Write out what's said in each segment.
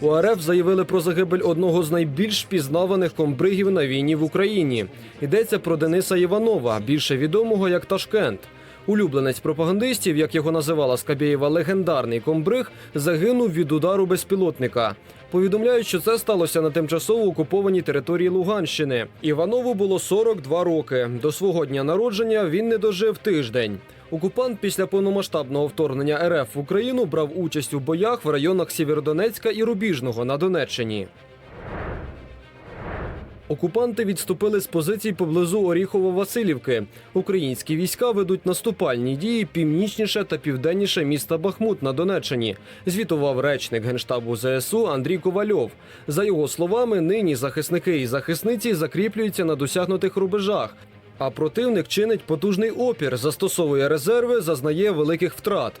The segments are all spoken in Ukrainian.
У РФ заявили про загибель одного з найбільш впізнаваних комбригів на війні в Україні. Йдеться про Дениса Іванова, більше відомого як Ташкент. Улюбленець пропагандистів, як його називала Скабєєва, легендарний комбриг, загинув від удару безпілотника. Повідомляють, що це сталося на тимчасово окупованій території Луганщини. Іванову було 42 роки. До свого дня народження він не дожив тиждень. Окупант після повномасштабного вторгнення РФ в Україну брав участь у боях в районах Сєвєродонецька і Рубіжного на Донеччині. Окупанти відступили з позицій поблизу Оріхово-Василівки. Українські війська ведуть наступальні дії північніше та південніше міста Бахмут на Донеччині. Звітував речник генштабу ЗСУ Андрій Ковальов. За його словами, нині захисники і захисниці закріплюються на досягнутих рубежах. А противник чинить потужний опір, застосовує резерви, зазнає великих втрат.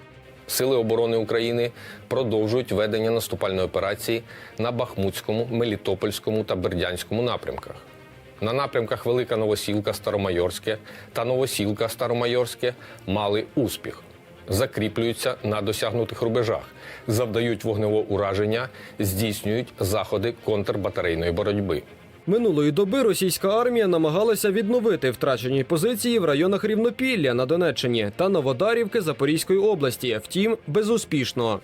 Сили оборони України продовжують ведення наступальної операції на Бахмутському, Мелітопольському та Бердянському напрямках. На напрямках Велика Новосілка, Старомайорське та Новосілка, Старомайорське мали успіх. Закріплюються на досягнутих рубежах, завдають вогневого ураження, здійснюють заходи контрбатарейної боротьби. Минулої доби російська армія намагалася відновити втрачені позиції в районах Рівнопілля на Донеччині та Новодарівки Запорізької області. Втім, безуспішно.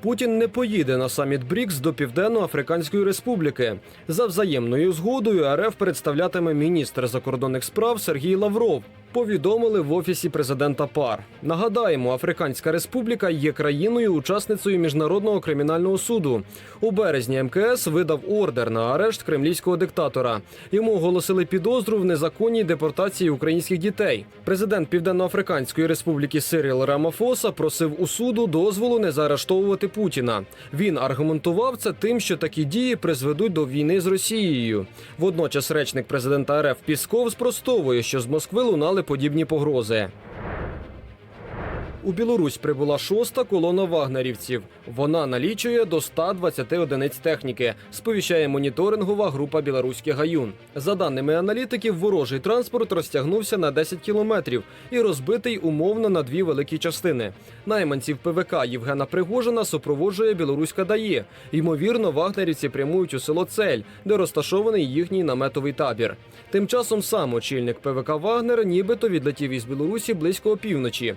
Путін не поїде на саміт БРІКС до Південно-Африканської Республіки. За взаємною згодою РФ представлятиме міністр закордонних справ Сергій Лавров. Повідомили в офісі президента ПАР. Нагадаємо, Африканська Республіка є країною-учасницею міжнародного кримінального суду. У березні МКС видав ордер на арешт кремлівського диктатора. Йому оголосили підозру в незаконній депортації українських дітей. Президент Південно-Африканської Республіки Сиріл Рамафоса просив у суду дозволу не заарештовувати Путіна. Він аргументував це тим, що такі дії призведуть до війни з Росією. Водночас речник президента РФ Пісков спростовує, що з Москви лунали подібні погрози. У Білорусь прибула шоста колона вагнерівців. Вона налічує до 120 одиниць техніки. Сповіщає моніторингова група Білоруський гаюн. За даними аналітиків, ворожий транспорт розтягнувся на 10 кілометрів і розбитий умовно на дві великі частини. Найманців ПВК Євгена Пригожина супроводжує білоруська ДАЄ. Ймовірно, вагнерівці прямують у село Цель, де розташований їхній наметовий табір. Тим часом сам очільник ПВК Вагнер нібито відлетів із Білорусі близько опівночі.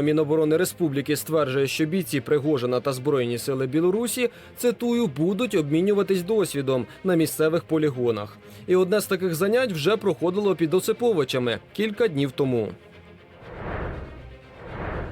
Офіційно Міноборони Республіки стверджує, що бійці Пригожина та Збройні сили Білорусі цитую будуть обмінюватись досвідом на місцевих полігонах. І одне з таких занять вже проходило під Осиповичами кілька днів тому.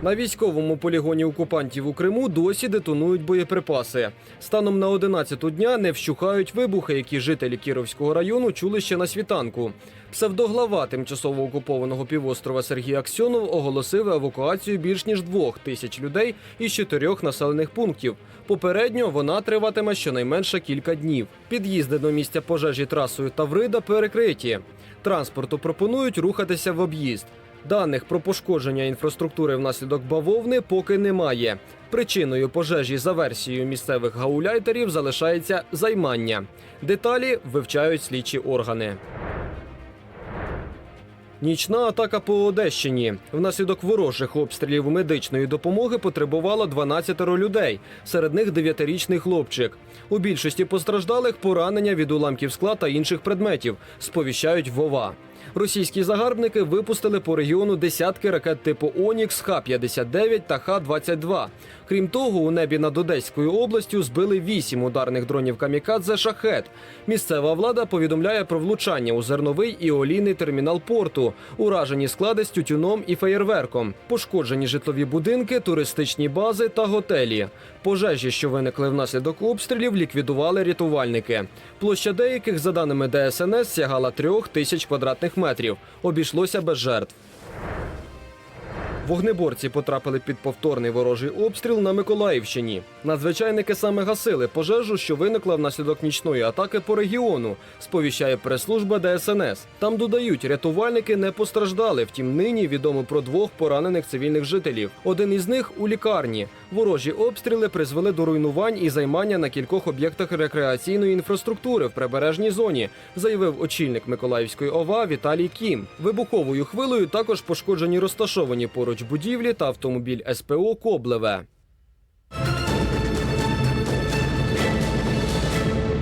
На військовому полігоні окупантів у Криму досі детонують боєприпаси. Станом на 11 дня не вщухають вибухи, які жителі Кіровського району чули ще на світанку. Псевдоглава тимчасово окупованого півострова Сергій Аксьонов оголосив евакуацію більш ніж двох тисяч людей із чотирьох населених пунктів. Попередньо вона триватиме щонайменше кілька днів. Під'їзди до місця пожежі трасою Таврида перекриті. Транспорту пропонують рухатися в об'їзд. Даних про пошкодження інфраструктури внаслідок бавовни поки немає. Причиною пожежі за версією місцевих гауляйтерів залишається займання. Деталі вивчають слідчі органи. Нічна атака по Одещині. Внаслідок ворожих обстрілів медичної допомоги потребувало 12 людей, серед них 9-річний хлопчик. У більшості постраждалих поранення від уламків скла та інших предметів, сповіщають Вова. Російські загарбники випустили по регіону десятки ракет типу Онікс, Х-59 та Х-22. Крім того, у небі над Одеською областю збили вісім ударних дронів камікадзе шахет. Місцева влада повідомляє про влучання у зерновий і олійний термінал порту, уражені склади з тютюном і феєрверком, пошкоджені житлові будинки, туристичні бази та готелі. Пожежі, що виникли внаслідок обстрілів, ліквідували рятувальники. Площа деяких, за даними ДСНС, сягала трьох тисяч квадратних метрів. Обійшлося без жертв. Вогнеборці потрапили під повторний ворожий обстріл на Миколаївщині. Надзвичайники саме гасили пожежу, що виникла внаслідок нічної атаки по регіону. Сповіщає прес-служба ДСНС. Там додають, рятувальники не постраждали. Втім, нині відомо про двох поранених цивільних жителів. Один із них у лікарні. Ворожі обстріли призвели до руйнувань і займання на кількох об'єктах рекреаційної інфраструктури в прибережній зоні, заявив очільник Миколаївської ОВА Віталій Кім. Вибуховою хвилею також пошкоджені розташовані поруч будівлі та автомобіль СПО Коблеве.